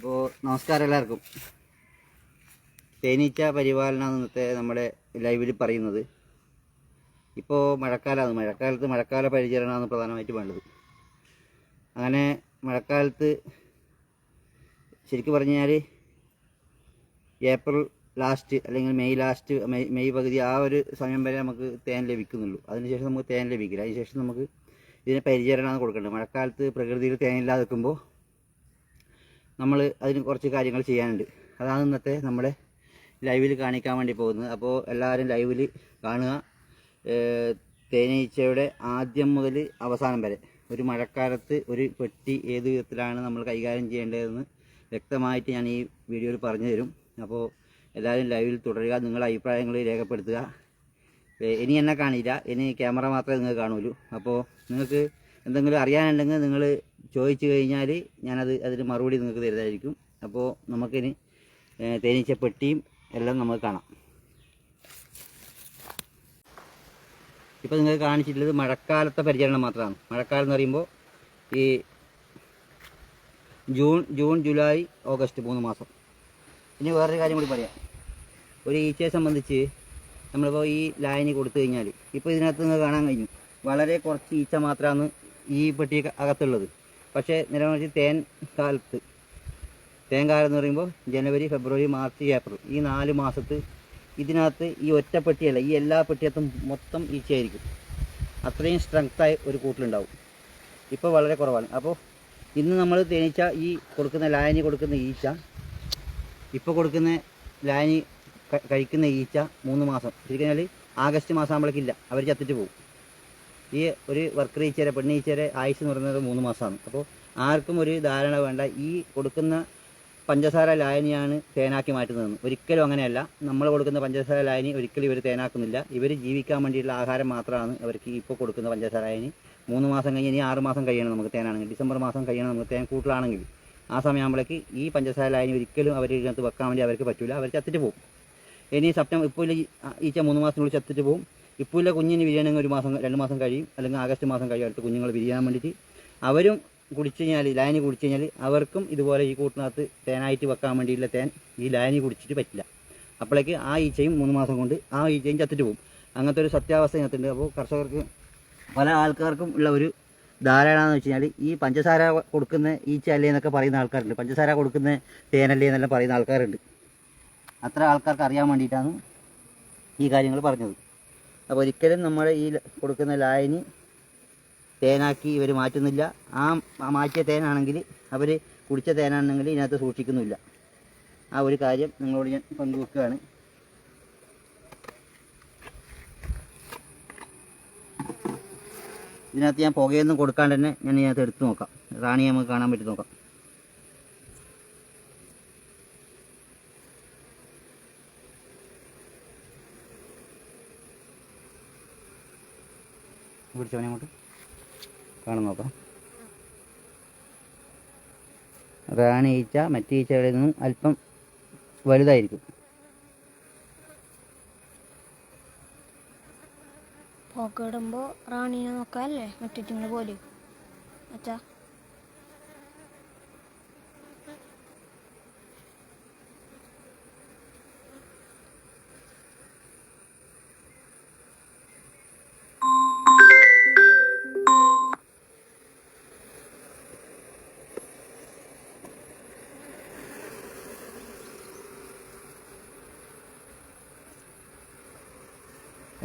അപ്പോൾ നമസ്കാരം എല്ലാവർക്കും. തേനീച്ച പരിപാലനം ഇന്നത്തെ നമ്മുടെ ലൈവിൽ പറയുന്നത്. ഇപ്പോൾ മഴക്കാലമാണ് മഴക്കാലത്ത് മഴക്കാല പരിചരണമാണ് പ്രധാനമായിട്ട് വേണ്ടത്. അങ്ങനെ മഴക്കാലത്ത് ശരിക്കും പറഞ്ഞാൽ ഏപ്രിൽ ലാസ്റ്റ് അല്ലെങ്കിൽ മെയ് ലാസ്റ്റ് മെയ് മെയ് പകുതി ആ ഒരു സമയം വരെ നമുക്ക് തേൻ ലഭിക്കുന്നുള്ളൂ. അതിനുശേഷം നമുക്ക് തേൻ ലഭിക്കില്ല. അതിനുശേഷം നമുക്ക് ഇതിനെ പരിചരണമാണ് കൊടുക്കേണ്ടത്. മഴക്കാലത്ത് പ്രകൃതിയിൽ തേനില്ലാതെ നിൽക്കുമ്പോൾ നമ്മൾ അതിന് കുറച്ച് കാര്യങ്ങൾ ചെയ്യാനുണ്ട്. അതാണ് ഇന്നത്തെ നമ്മുടെ ലൈവിൽ കാണിക്കാൻ വേണ്ടി പോകുന്നത്. അപ്പോൾ എല്ലാവരും ലൈവിൽ കാണുക. തേനീച്ചയുടെ ആദ്യം മുതൽ അവസാനം വരെ. ഒരു മഴക്കാലത്ത് ഒരു പെട്ടി ഏത് വിധത്തിലാണ് നമ്മൾ കൈകാര്യം ചെയ്യേണ്ടതെന്ന് വ്യക്തമായിട്ട് ഞാൻ ഈ വീഡിയോയിൽ പറഞ്ഞു തരും അപ്പോൾ എല്ലാവരും ലൈവിൽ തുടരുക. നിങ്ങളുടെ അഭിപ്രായങ്ങൾ രേഖപ്പെടുത്തുക. ഇനി എന്നെ കാണില്ല. ഇനി ക്യാമറ മാത്രമേ നിങ്ങൾ കാണുള്ളൂ അപ്പോൾ നിങ്ങൾക്ക് എന്തെങ്കിലും അറിയാനുണ്ടെങ്കിൽ നിങ്ങൾ ചോദിച്ചു കഴിഞ്ഞാൽ ഞാനത് അതിന് മറുപടി നിങ്ങൾക്ക് തരുന്നതായിരിക്കും. അപ്പോൾ നമുക്കിനി തേനീച്ചപ്പെട്ടിയും തേനീച്ച പെട്ടിയും എല്ലാം നമുക്ക് കാണാം. ഇപ്പോൾ നിങ്ങൾ കാണിച്ചിട്ടുള്ളത് മഴക്കാലത്തെ പരിചരണം മാത്രമാണ്. മഴക്കാലം എന്ന് പറയുമ്പോൾ ഈ ജൂൺ ജൂൺ ജൂലൈ ഓഗസ്റ്റ് മൂന്ന് മാസം. ഇനി വേറൊരു കാര്യം കൂടി പറയാം. ഒരു ഈച്ചയെ സംബന്ധിച്ച് നമ്മളിപ്പോൾ ഈ ലായനി കൊടുത്തു കഴിഞ്ഞാൽ ഇപ്പോൾ ഇതിനകത്ത് നിങ്ങൾ കാണാൻ കഴിഞ്ഞു. വളരെ കുറച്ച് ഈച്ച മാത്രമാണ് ഈ പെട്ടി അകത്തുള്ളത്. പക്ഷേ നിലവിൽ തേൻ കാലത്ത്. തേൻ കാലം എന്ന് പറയുമ്പോൾ ജനുവരി ഫെബ്രുവരി മാർച്ച് ഏപ്രിൽ. ഈ നാല് മാസത്ത് ഇതിനകത്ത് ഈ ഒറ്റ പെട്ടിയല്ല ഈ എല്ലാ പെട്ടിയത്തും മൊത്തം ഈച്ചയായിരിക്കും. അത്രയും സ്ട്രെങ്ത്തായ ഒരു കൂട്ടിലുണ്ടാവും. ഇപ്പോൾ വളരെ കുറവാണ്. അപ്പോൾ ഇന്ന് നമ്മൾ തേനീച്ച ഈ കൊടുക്കുന്ന ലായനി കൊടുക്കുന്ന ഈച്ച ഇപ്പോൾ കൊടുക്കുന്ന ലായനി കഴിക്കുന്ന ഈച്ച മൂന്ന് മാസം. ശരിക്കും ആഗസ്റ്റ് മാസം ആകുമ്പോഴേക്കില്ല അവർ ചത്തിട്ട് പോകും. ഈ ഒരു വർക്കർ ഈച്ചയുടെ പെണ്ണ് ഈച്ചയുടെ ആയുസ് എന്ന് പറയുന്നത് മൂന്ന് മാസമാണ്. അപ്പോൾ ആർക്കും ഒരു ധാരണ വേണ്ട. ഈ കൊടുക്കുന്ന പഞ്ചസാര ലായനിയാണ് തേനാക്കി മാറ്റുന്നതെന്ന്. ഒരിക്കലും അങ്ങനെയല്ല. നമ്മൾ കൊടുക്കുന്ന പഞ്ചസാര ലായനി ഒരിക്കലും ഇവർ തേനാക്കുന്നില്ല. ഇവർ ജീവിക്കാൻ വേണ്ടിയിട്ടുള്ള ആഹാരം മാത്രമാണ് അവർക്ക് ഇപ്പോൾ കൊടുക്കുന്ന പഞ്ചസാര ലായനി. മൂന്ന് മാസം കഴിഞ്ഞ് ഇനി ആറ് മാസം കഴിയണം നമുക്ക് തേനാണെങ്കിൽ. ഡിസംബർ മാസം കഴിയണം നമുക്ക് തേൻ കൂട്ടിലാണെങ്കിൽ. ആ സമയമാകുമ്പോഴേക്ക് ഈ പഞ്ചസാര ലായനി ഒരിക്കലും അവർ ഇതിനകത്ത് വെക്കാൻ വേണ്ടി അവർക്ക് പറ്റില്ല അവർ ചത്തിട്ട് പോകും. ഇനി സെപ്റ്റംബർ ഇപ്പോൾ ഈച്ച മൂന്ന് മാസത്തിനുള്ളിൽ ചത്തിട്ട് പോകും. ഇല്ല കുഞ്ഞിന് വിരിയണമെങ്കിൽ ഒരു മാസം രണ്ട് മാസം കഴിയും. അല്ലെങ്കിൽ ആഗസ്റ്റ് മാസം കഴിയും അടുത്ത കുഞ്ഞുങ്ങൾ വിരിയാൻ വേണ്ടിയിട്ട്. അവരും കുടിച്ചു കഴിഞ്ഞാൽ ലായനി കുടിച്ചു കഴിഞ്ഞാൽ അവർക്കും ഇതുപോലെ ഈ കൂട്ടിനകത്ത് തേനായിട്ട് വെക്കാൻ വേണ്ടിയിട്ടുള്ള തേൻ ഈ ലായനി കുടിച്ചിട്ട് പറ്റില്ല. അപ്പോഴേക്ക് ആ ഈച്ചയും മൂന്ന് മാസം കൊണ്ട് ആ ഈച്ചയും ചത്തിട്ട് പോകും. അങ്ങനത്തെ ഒരു സത്യാവസ്ഥ ഇതിനകത്തുണ്ട്. അപ്പോൾ കർഷകർക്ക് പല ആൾക്കാർക്കും ഉള്ള ഒരു ധാരണയെന്ന് വെച്ച് കഴിഞ്ഞാൽ ഈ പഞ്ചസാര കൊടുക്കുന്ന ഈച്ച അല്ലേ എന്നൊക്കെ പറയുന്ന ആൾക്കാരുണ്ട്. പഞ്ചസാര കൊടുക്കുന്ന തേനല്ലേ എന്നെല്ലാം പറയുന്ന ആൾക്കാരുണ്ട്. അത്ര ആൾക്കാർക്ക് അറിയാൻ വേണ്ടിയിട്ടാണ് ഈ കാര്യങ്ങൾ പറഞ്ഞത്. അപ്പോൾ ഒരിക്കലും നമ്മൾ ഈ കൊടുക്കുന്ന ലായനി തേനാക്കി ഇവർ മാറ്റുന്നില്ല. ആ മാറ്റിയ തേനാണെങ്കിൽ അവർ കുടിച്ച തേനാണെങ്കിൽ ഇതിനകത്ത് സൂക്ഷിക്കുന്നില്ല ആ ഒരു കാര്യം നിങ്ങളോട് ഞാൻ പങ്കുവെക്കുകയാണ്. ഇതിനകത്ത് ഞാൻ പുകയൊന്നും കൊടുക്കാണ്ട് തന്നെ ഞാൻ ഇതിനകത്ത് എടുത്തു നോക്കാം. റാണി നമുക്ക് കാണാൻ പറ്റി നോക്കാം. പിടിച്ചവനെ അങ്ങോട്ട് കാണാൻ നോക്കാം. റാണി ഈച്ച മറ്റു ഈച്ചകളിൽ നിന്നും അല്പം വലുതായിരിക്കും. പോക്കിടുമ്പോ റാണീനെ നോക്കാല്ലേ? മറ്റു പോലെ അച്ഛാ.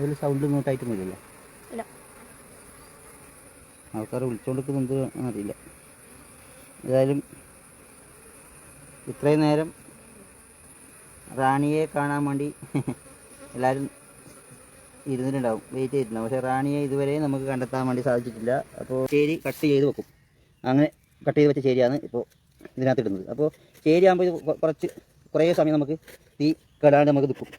അതിൽ സൗണ്ട് ഇങ്ങോട്ടായിട്ട് വരില്ലേ ആൾക്കാർ വിളിച്ചുകൊണ്ടിരിക്കുന്നത് അറിയില്ല. ഏതായാലും ഇത്രയും നേരം റാണിയെ കാണാൻ വേണ്ടി എല്ലാവരും ഇരുന്നിട്ടുണ്ടാവും. വെയിറ്റ് ചെയ്തിട്ടുണ്ടാവും പക്ഷെ റാണിയെ ഇതുവരെ നമുക്ക് കണ്ടെത്താൻ വേണ്ടി സാധിച്ചിട്ടില്ല. അപ്പോൾ ചേരി കട്ട് ചെയ്ത് വെക്കും. അങ്ങനെ കട്ട് ചെയ്ത് വെച്ച ചേരിയാണ് ഇപ്പോൾ ഇതിനകത്ത് ഇടുന്നത് അപ്പോൾ ചേരി ആകുമ്പോൾ ഇത് കുറച്ച് കുറേ സമയം നമുക്ക് തീ കെടാണ്ട് നമുക്ക് നിൽക്കും.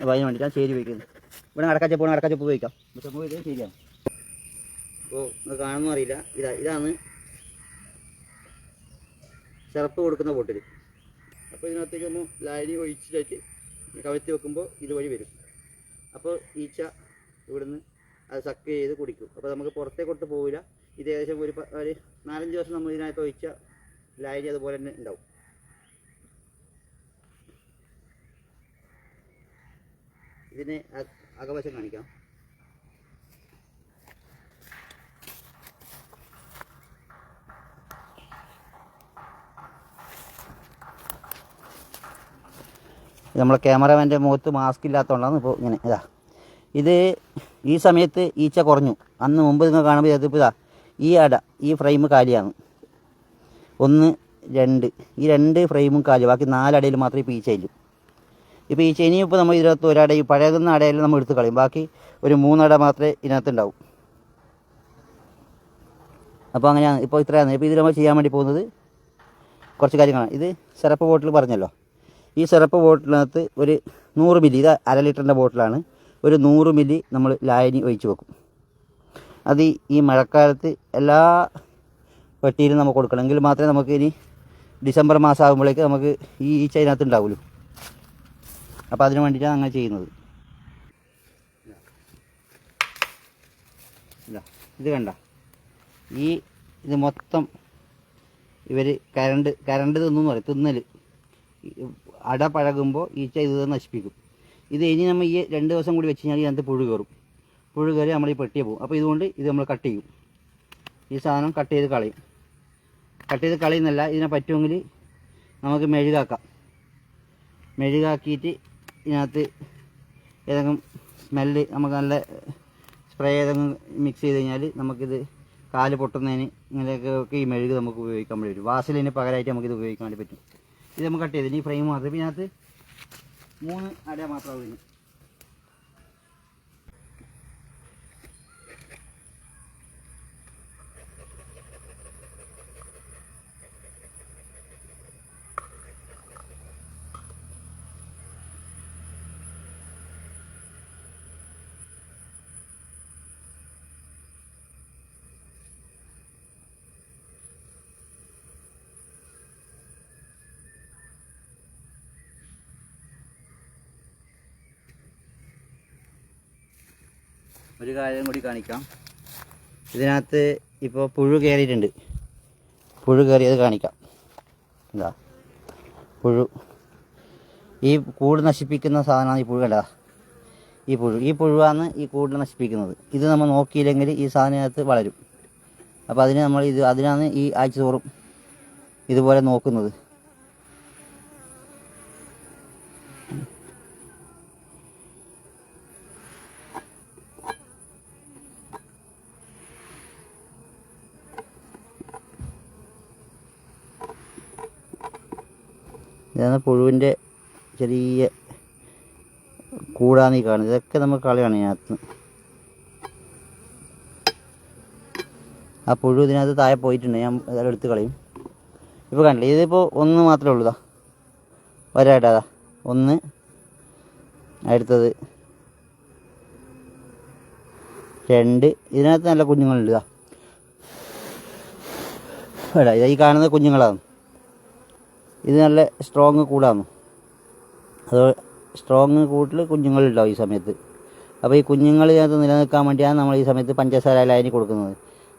അപ്പോൾ അതിന് വേണ്ടിയിട്ടാണ് ചേരി ഉപയോഗിക്കുന്നത്. ഇവിടെ നടക്കാച്ച വേണം നടക്കാച്ച ഉപയോഗിക്കാം ചപ്പ് ശരിയാണ് അപ്പോൾ നിങ്ങൾ കാണുന്നു അറിയില്ല. ഇതാ ഇതാണ് ചെറുപ്പ് കൊടുക്കുന്ന ബോട്ടിൽ അപ്പോൾ ഇതിനകത്തേക്ക് ഒന്ന് ലാരി ഒഴിച്ചിട്ടേക്ക് കവത്തി വെക്കുമ്പോൾ ഇതുവഴി വരും. അപ്പോൾ ഈച്ച ഇവിടുന്ന് അത് സക്ക് ചെയ്ത് കുടിക്കും. അപ്പോൾ നമുക്ക് പുറത്തേക്കൊട്ട് പോവില്ല. ഇത് ഏകദേശം ഒരു ഒരു നാലഞ്ച് ദിവസം നമ്മൾ ഇതിനകത്ത് ഒഴിച്ച ലാരി അതുപോലെ തന്നെ ഉണ്ടാവും. ഇതിനെ അകവശം കാണിക്കാം. നമ്മളെ ക്യാമറമാന്റെ മുഖത്ത് മാസ്ക് ഇല്ലാത്തതുകൊണ്ടാണ് ഇപ്പോൾ ഇങ്ങനെ ഇതാ. ഇത് ഈ സമയത്ത് ഈച്ച കുറഞ്ഞു. അന്ന് മുമ്പ് നിങ്ങൾ കാണുമ്പോൾ ഇതിപ്പോൾ ഇതാ ഈ അട ഈ ഫ്രെയിം കാലിയാണ്. ഒന്ന് രണ്ട് ഈ രണ്ട് ഫ്രെയിമും കാലി ബാക്കി നാലടയിൽ മാത്രമേ ഇപ്പോൾ ഈച്ചയില്ലൂ. ഇപ്പോൾ ഈ ചെനി ഇപ്പോൾ നമ്മൾ ഇതിനകത്ത് ഒരട ഈ പഴകുന്ന അടയിൽ നമ്മൾ എടുത്ത് കളയും. ബാക്കി ഒരു മൂന്നട മാത്രമേ ഇതിനകത്ത് ഉണ്ടാവും. അപ്പോൾ അങ്ങനെയാണ്. ഇപ്പോൾ ഇത്രയാണ്. ഇപ്പോൾ ഇത് നമ്മൾ ചെയ്യാൻ വേണ്ടി പോകുന്നത് കുറച്ച് കാര്യങ്ങളാണ്. ഇത് സിറപ്പ് ബോട്ടിൽ പറഞ്ഞല്ലോ. ഈ സിറപ്പ് ബോട്ടിലിനകത്ത് ഒരു നൂറ് മില്ലി ഇത് അര ലിറ്ററിന്റെ ബോട്ടിലാണ് ഒരു നൂറ് മില്ലി നമ്മൾ ലായനി ഒഴിച്ച് വെക്കും. അത് ഈ- ഈ മഴക്കാലത്ത് എല്ലാ പെട്ടിയിലും നമുക്ക് കൊടുക്കണം. എങ്കിൽ മാത്രമേ നമുക്ക് ഇനി ഡിസംബർ മാസം ആകുമ്പോഴേക്ക് നമുക്ക് ഈ ഈച്ച അതിനകത്ത് ഉണ്ടാവുള്ളൂ. അപ്പോൾ അതിന് വേണ്ടിയിട്ടാണ് അങ്ങനെ ചെയ്യുന്നത്. ഇതാ, കണ്ട. ഈ ഇത് മൊത്തം ഇവർ കരണ്ട് കരണ്ട് തിന്നു പറയും തിന്നൽ അട പഴകുമ്പോൾ ഈച്ച ഇത് നശിപ്പിക്കും. ഇത് ഇനി നമ്മൾ ഈ രണ്ട് ദിവസം കൂടി വെച്ച് കഴിഞ്ഞാൽ ഇതിനകത്ത് പുഴു കയറും പുഴു കയറി നമ്മൾ ഈ പെട്ടിയെ പോകും. അപ്പോൾ ഇതുകൊണ്ട് ഇത് നമ്മൾ കട്ട് ചെയ്യും. ഈ സാധനം കട്ട് ചെയ്ത് കളയും. കട്ട് ചെയ്ത് കളയുന്നല്ല ഇതിനെ പറ്റുമെങ്കിൽ നമുക്ക് മെഴുകാക്കാം. മെഴുകാക്കിയിട്ട് ഇതിനകത്ത് ഏതെങ്കിലും സ്മെല്ല് നമുക്ക് നല്ല സ്പ്രേ ഏതെങ്കിലും മിക്സ് ചെയ്ത് കഴിഞ്ഞാൽ നമുക്കിത് കാൽ പൊട്ടുന്നതിന് ഇങ്ങനെയൊക്കെ ഈ മെഴുക് നമുക്ക് ഉപയോഗിക്കാൻ വേണ്ടി വരും വാസലിന് പകരമായിട്ട് നമുക്കിത് ഉപയോഗിക്കാൻ വേണ്ടി പറ്റും. ഇത് നമുക്ക് കട്ട് ചെയ്ത് ഈ ഫ്രെയിം മാത്രം. ഇതിനകത്ത് മൂന്ന് അട മാത്രമേ ഉള്ളൂ ഒരു കാര്യം കൂടി കാണിക്കാം. ഇതിനകത്ത് ഇപ്പോൾ പുഴു കയറിയിട്ടുണ്ട് പുഴു കയറിയത് കാണിക്കാം. എന്താ പുഴു. ഈ കൂട് നശിപ്പിക്കുന്ന സാധനമാണ് ഈ പുഴു കണ്ടതാ ഈ പുഴു. ഈ പുഴുവാണ് ഈ കൂട് നശിപ്പിക്കുന്നത്. ഇത് നമ്മൾ നോക്കിയില്ലെങ്കിൽ ഈ സാധനത്തിനകത്ത് വളരും. അപ്പോൾ അതിന് നമ്മൾ ഇത് അതിനാണ് ഈ ആഴ്ച തോറും ഇതുപോലെ നോക്കുന്നത്. ഇതാണ് പുഴുവിന്റെ ചെറിയ കൂടാന്നീ കാണുന്നത്. ഇതൊക്കെ നമുക്ക് കളയാണ് ഇതിനകത്ത്. ആ പുഴു ഇതിനകത്ത് താഴെ പോയിട്ടുണ്ട്. ഞാൻ അതെല്ലാം എടുത്ത് കളയും. ഇപ്പോൾ കണ്ടില്ല? ഇതിപ്പോൾ ഒന്ന് മാത്രമേ ഉള്ളൂ ഇതാ. ഒന്ന് അടുത്തത് രണ്ട്. ഇതിനകത്ത് നല്ല കുഞ്ഞുങ്ങളുണ്ട് ഇതാ ഈ കാണുന്ന കുഞ്ഞുങ്ങളാണ്. ഇത് നല്ല സ്ട്രോങ് കൂടാണ്. അത് സ്ട്രോങ് കൂട്ടിൽ കുഞ്ഞുങ്ങളുണ്ടാവും ഈ സമയത്ത്. അപ്പോൾ ഈ കുഞ്ഞുങ്ങൾ ഇതിനകത്ത് നിലനിൽക്കാൻ വേണ്ടിയാണ് നമ്മൾ ഈ സമയത്ത് പഞ്ചസാര ലായനി കൊടുക്കുന്നത്.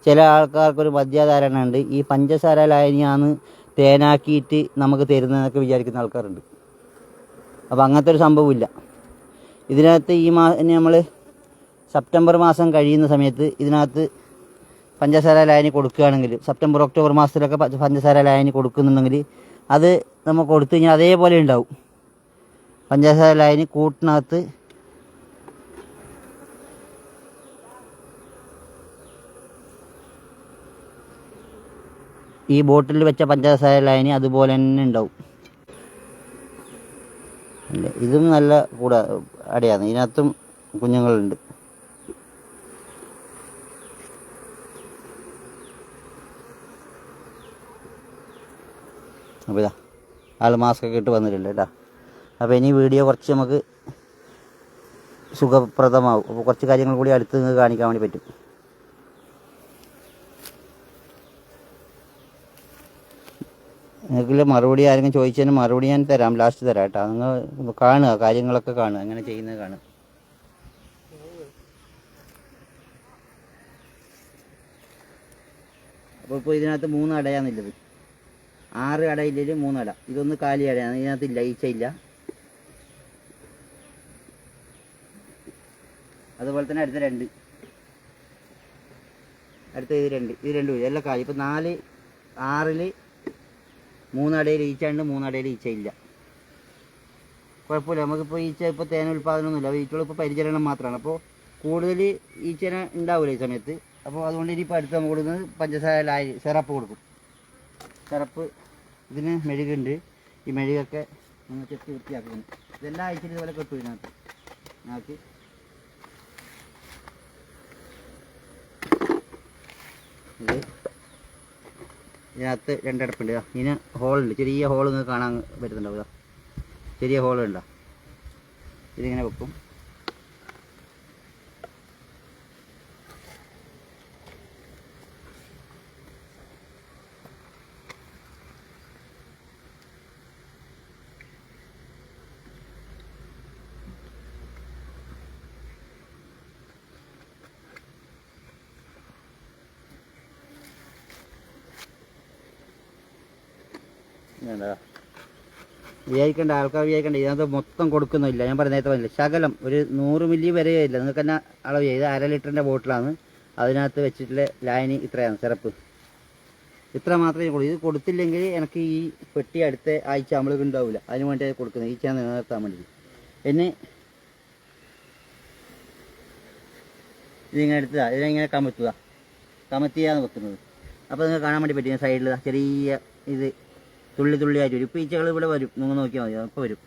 ചില ആൾക്കാർക്കൊരു മദ്യധാരണ ഉണ്ട്. ഈ പഞ്ചസാര ലായനിയാണ് തേനാക്കിയിട്ട് നമുക്ക് തരുന്നതെന്നൊക്കെ വിചാരിക്കുന്ന ആൾക്കാരുണ്ട്. അപ്പോൾ അങ്ങനത്തെ ഒരു സംഭവമില്ല. ഇതിനകത്ത് ഈ മാ നമ്മൾ സെപ്റ്റംബർ മാസം കഴിയുന്ന സമയത്ത് ഇതിനകത്ത് പഞ്ചസാര ലായനി കൊടുക്കുകയാണെങ്കിൽ സെപ്റ്റംബർ ഒക്ടോബർ മാസത്തിലൊക്കെ പഞ്ചസാര ലായനി കൊടുക്കുന്നുണ്ടെങ്കിൽ അത് നമ്മൾ കൊടുത്തു കഴിഞ്ഞാൽ അതേപോലെ ഉണ്ടാവും. പഞ്ചസാര ലായനി കൂട്ടിനകത്ത് ഈ ബോട്ടിൽ വെച്ച പഞ്ചസാര ലായനി അതുപോലെ തന്നെ ഉണ്ടാവും. ഇതും നല്ല കൂടെ അടയാണ്. ഇതിനകത്തും കുഞ്ഞുങ്ങളുണ്ട്. അപ്പോൾ ഇതാ ആൾ മാസ്ക് ഒക്കെ ഇട്ട് വന്നിട്ടുണ്ട് കേട്ടോ. അപ്പോൾ ഇനി വീഡിയോ കുറച്ച് നമുക്ക് സുഖപ്രദമാവും. അപ്പോൾ കുറച്ച് കാര്യങ്ങൾ കൂടി അടുത്ത് നിങ്ങൾക്ക് കാണിക്കാൻ വേണ്ടി പറ്റും. നിങ്ങൾക്ക് മറുപടി ആരെങ്കിലും ചോദിച്ചതിന് മറുപടി ഞാൻ തരാം. ലാസ്റ്റ് തരാം കേട്ടോ. നിങ്ങൾ കാണുക കാര്യങ്ങളൊക്കെ കാണുക. അങ്ങനെ ചെയ്യുന്നത് കാണുക. അപ്പോൾ ഇപ്പോൾ ഇതിനകത്ത് മൂന്ന് അടയാന്നുള്ളത് ആറ് അടയില്ലെങ്കിൽ മൂന്നട ഇതൊന്ന് കാലി അടയാണ് ഇതിനകത്ത് ഇല്ല ഈച്ചയില്ല. അതുപോലെ തന്നെ അടുത്ത രണ്ട്. അടുത്ത ഇത് രണ്ട്. ഇത് രണ്ട് വീട് എല്ലാം കാലി. ഇപ്പം നാല് ആറിൽ മൂന്നടയിൽ ഈച്ച ഉണ്ട് മൂന്നടയിൽ ഈച്ച ഇല്ല. കുഴപ്പമില്ല. നമുക്കിപ്പോൾ ഈച്ച ഇപ്പോൾ തേൻ ഉൽപ്പാദനമൊന്നുമില്ല. ഈച്ചകൾ ഇപ്പോൾ പരിചരണം മാത്രമാണ്. അപ്പോൾ കൂടുതൽ ഈച്ചനെ ഉണ്ടാവില്ല ഈ സമയത്ത്. അപ്പോൾ അതുകൊണ്ട് ഇനിയിപ്പോൾ അടുത്ത് നമ്മൾ കൊടുക്കുന്നത് പഞ്ചസാര ലായി സിറപ്പ് കൊടുക്കും. സിറപ്പ് ഇതിന് മെഴുകുണ്ട്. ഈ മെഴുകൊക്കെ നമ്മൾ ചെത്തി വൃത്തിയാക്കുന്നു ഇതെല്ലാം ആഴ്ചയിൽ ഇതുപോലെ കെട്ടു ഇതിനകത്ത്. ആക്കി ഇത്. ഇതിനകത്ത് രണ്ടടപ്പുണ്ട് ഇതിന് ഹോളുണ്ട്. ചെറിയ ഹോൾ നിങ്ങൾക്ക് കാണാൻ പറ്റുന്നുണ്ടാവുക. ചെറിയ ഹോളുണ്ടോ? ഇതിങ്ങനെ വെക്കും. വിചാരിക്കേണ്ട ആൾക്കാർ വിചാരിക്കേണ്ട ഇതിനകത്ത് മൊത്തം കൊടുക്കുന്നില്ല. ഞാൻ പറഞ്ഞ നേരത്തെ പറഞ്ഞില്ല ശകലം ഒരു നൂറ് മില്ലി വരെ ഇല്ല നിങ്ങൾക്ക് തന്നെ അളവ് ചെയ്ത് അര ലിറ്ററിന്റെ ബോട്ടിലാണ് അതിനകത്ത് വെച്ചിട്ടുള്ള ലായനി ഇത്രയാണ് സിറപ്പ് ഇത്ര മാത്രമേ കൊടുക്കൂ ഇത് കൊടുത്തില്ലെങ്കിൽ എനിക്ക് ഈ പെട്ടി അടുത്ത ആഴ്ച നമ്മൾക്ക് ഉണ്ടാവില്ല അതിന് വേണ്ടി കൊടുക്കുന്നത്. ഈ ചാനൽ നിലനിർത്താൻ വേണ്ടി പിന്നെ ഇതിങ്ങനെ എടുത്തതാ. ഇതിങ്ങനെ കമത്തുക. കമത്തിയാണ് വെക്കുന്നത്. അപ്പോൾ നിങ്ങൾക്ക് കാണാൻ വേണ്ടി പറ്റും സൈഡിൽ ചെറിയ ഇത് തുള്ളി തുള്ളി ആയിട്ട് വരും ഇപ്പോൾ ഈച്ചകൾ ഇവിടെ വരും. നിങ്ങൾ നോക്കിയാൽ മതി. അപ്പോൾ വരും.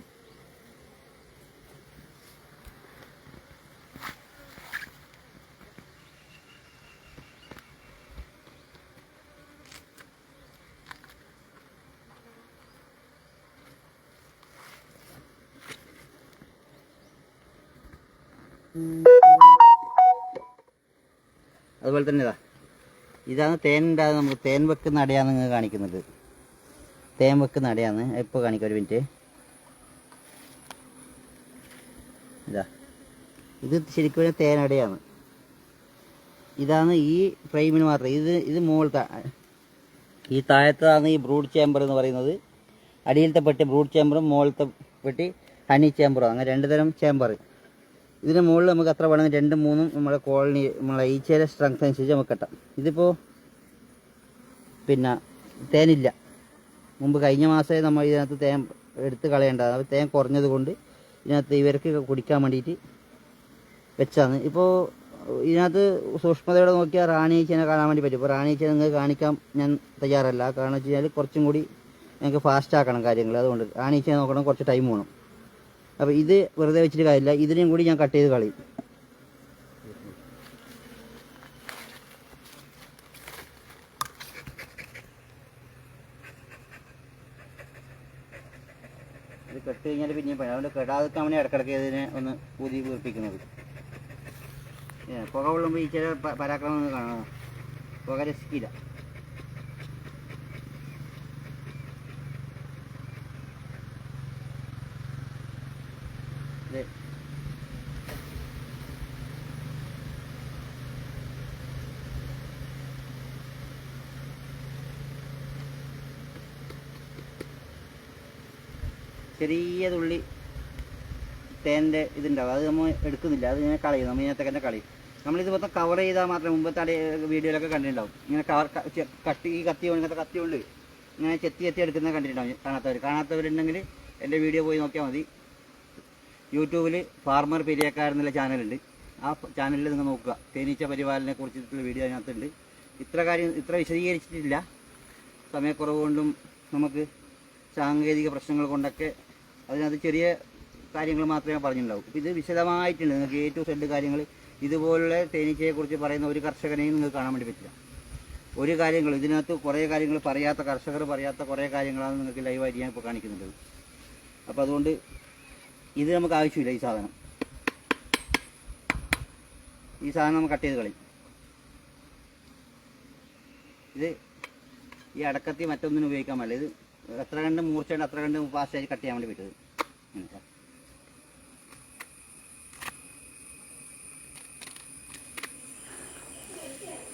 അതുപോലെ തന്നെ ഇതാ. ഇതാണ് തേൻ ഉണ്ടാകുന്നത്. നമുക്ക് തേൻ വെക്കുന്ന അടയാണ് നിങ്ങൾ കാണിക്കുന്നത്. തേൻ വെക്കുന്ന അടയാണ് ഇപ്പോൾ കാണിക്കാം ഒരു മിനിറ്റ്. ഇതാ. ഇത് ശരിക്കും പറഞ്ഞാൽ തേനടയാണ്. ഇതാണ് ഈ ഫ്രെയിമിന് മാത്രം. ഇത് ഇത് മുകളിലത്തെ ഈ താഴത്താണ് ഈ ബ്രൂഡ് ചേമ്പർ എന്ന് പറയുന്നത്. അടിയിലത്തെ പെട്ടി ബ്രൂഡ് ചേമ്പറും മുകളിലത്തെ പെട്ടി ഹണി ചേമ്പറും. അങ്ങനെ രണ്ട് തരം ചേമ്പർ. ഇതിന് മുകളിൽ നമുക്ക് അത്ര വേണമെങ്കിൽ രണ്ടും മൂന്നും നമ്മുടെ കോളനി നമ്മളെ ഈച്ചയുടെ സ്ട്രെങ്ത് അനുസരിച്ച് നമുക്ക് കെട്ടാം. ഇതിപ്പോൾ പിന്നെ തേനില്ല. മുമ്പ് കഴിഞ്ഞ മാസമേ നമ്മൾ ഇതിനകത്ത് തേൻ എടുത്ത് കളയേണ്ടതാണ് അപ്പോൾ തേൻ കുറഞ്ഞത് കൊണ്ട് ഇതിനകത്ത് ഇവർക്ക് കുടിക്കാൻ വേണ്ടിയിട്ട് വെച്ചാണ്. ഇപ്പോൾ ഇതിനകത്ത് സൂക്ഷ്മതയോടെ നോക്കിയാൽ റാണീച്ചനെ കാണാൻ വേണ്ടി പറ്റും. ഇപ്പോൾ റാണീച്ച നിങ്ങൾക്ക് കാണിക്കാൻ ഞാൻ തയ്യാറല്ല. കാരണം വെച്ച് കഴിഞ്ഞാൽ കുറച്ചും കൂടി ഞങ്ങൾക്ക് ഫാസ്റ്റ് ആക്കണം കാര്യങ്ങൾ അതുകൊണ്ട് റാണി റാണീച്ചനെ നോക്കണം. കുറച്ച് ടൈം വേണം. അപ്പോൾ ഇത് വെറുതെ വെച്ചിട്ട് കാര്യമില്ല. ഇതിനെയും കൂടി ഞാൻ കട്ട് ചെയ്ത് കളയും. ഇത് കെട്ട് കഴിഞ്ഞാൽ പിന്നെയും പണി. അതുകൊണ്ട് കെടാതിക്കാൻ വേണ്ടി ഇടക്കിടക്ക് ഇതിനെ ഒന്ന് ഊതി വീർപ്പിക്കുന്നത്. പുക കൊള്ളുമ്പോൾ ഈ ചില പരാക്രമം ഒന്ന് കാണാം പുക രസിക്കില്ല ഇത് ചെറിയ തുള്ളി തേന്റെ ഇതുണ്ടാവും. അത് നമ്മൾ എടുക്കുന്നില്ല. അത് ഇങ്ങനെ കളയും. നമ്മൾ ഇങ്ങനത്തെ തന്നെ കളയും. നമ്മളിത് മൊത്തം കവർ ചെയ്താൽ മാത്രമേ മുമ്പത്തെ അടി വീഡിയോയിലൊക്കെ കണ്ടിട്ടുണ്ടാവും. ഇങ്ങനെ കവർ കട്ടി ഈ കത്തി ഇങ്ങനത്തെ കത്തി കൊണ്ട് ഇങ്ങനെ ചെത്തി ചെത്തി എടുക്കുന്നത് കണ്ടിട്ടുണ്ടാവും കാണാത്തവർ. കാണാത്തവരുണ്ടെങ്കിൽ എന്റെ വീഡിയോ പോയി നോക്കിയാൽ മതി. യൂട്യൂബിൽ ഫാർമർ പെരിയക്കാർ എന്നുള്ള ചാനലുണ്ട്. ആ ചാനലിൽ നിങ്ങൾ നോക്കുക. തേനീച്ച പരിപാലനെ കുറിച്ചിട്ടുള്ള വീഡിയോ അതിനകത്തുണ്ട്. ഇത്ര കാര്യം ഇത്ര വിശദീകരിച്ചിട്ടില്ല. സമയക്കുറവ് കൊണ്ടും നമുക്ക് സാങ്കേതിക പ്രശ്നങ്ങൾ കൊണ്ടൊക്കെ അതിനകത്ത് ചെറിയ കാര്യങ്ങൾ മാത്രമേ പറഞ്ഞിട്ടുണ്ടാവും. ഇത് വിശദമായിട്ടുണ്ട്. നിങ്ങൾക്ക് എ ടു സെഡ് കാര്യങ്ങൾ ഇതുപോലുള്ള തേനീച്ചയെക്കുറിച്ച് പറയുന്ന ഒരു കർഷകനെയും നിങ്ങൾക്ക് കാണാൻ വേണ്ടി പറ്റില്ല. ഒരു കാര്യങ്ങൾ ഇതിനകത്ത് കുറേ കാര്യങ്ങൾ പറയാത്ത കർഷകർ പറയാത്ത കുറേ കാര്യങ്ങളാണ് നിങ്ങൾക്ക് ലൈവായിട്ട് ഞാൻ ഇപ്പോൾ കാണിക്കുന്നുണ്ട് അപ്പോൾ അതുകൊണ്ട് ഇത് നമുക്ക് ആവശ്യമില്ല ഈ സാധനം. ഈ സാധനം നമുക്ക് കട്ട് ചെയ്ത് കളയും. ഇത് ഈ അടക്കത്തി മറ്റൊന്നിനും ഉപയോഗിക്കാൻ പാടില്ല. ഇത് എത്ര കണ്ട് മൂർച്ചയുണ്ട് അത്ര കണ്ട് ഫാസ്റ്റായിട്ട് കട്ട് ചെയ്യാൻ വേണ്ടി ഇങ്ങനെ.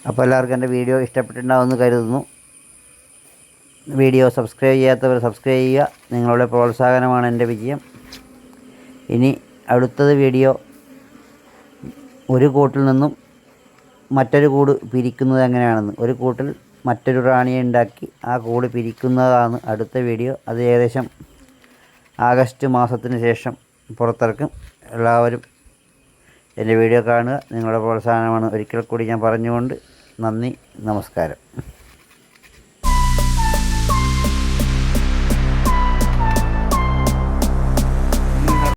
അപ്പോൾ എല്ലാവർക്കും എന്റെ വീഡിയോ ഇഷ്ടപ്പെട്ടിട്ടുണ്ടാവുമെന്ന് കരുതുന്നു. വീഡിയോ സബ്സ്ക്രൈബ് ചെയ്യാത്തവർ സബ്സ്ക്രൈബ് ചെയ്യുക. നിങ്ങളുടെ പ്രോത്സാഹനമാണ് എന്റെ വിജയം. ഇനി അടുത്തത് വീഡിയോ ഒരു കൂട്ടിൽ നിന്നും മറ്റൊരു കൂട് പിരിക്കുന്നത് എങ്ങനെയാണെന്ന്. ഒരു കൂട്ടിൽ മറ്റൊരു റാണിയെ ഉണ്ടാക്കി ആ കൂട് പിരിക്കുന്നതാണ് അടുത്ത വീഡിയോ അത് ഏകദേശം ആഗസ്റ്റ് മാസത്തിന് ശേഷം പുറത്തിറക്കും. എല്ലാവരും എന്റെ വീഡിയോ കാണുക. നിങ്ങളുടെ പ്രോത്സാഹനമാണ്. ഒരിക്കൽ കൂടി ഞാൻ പറഞ്ഞുകൊണ്ട് നന്ദി നമസ്കാരം.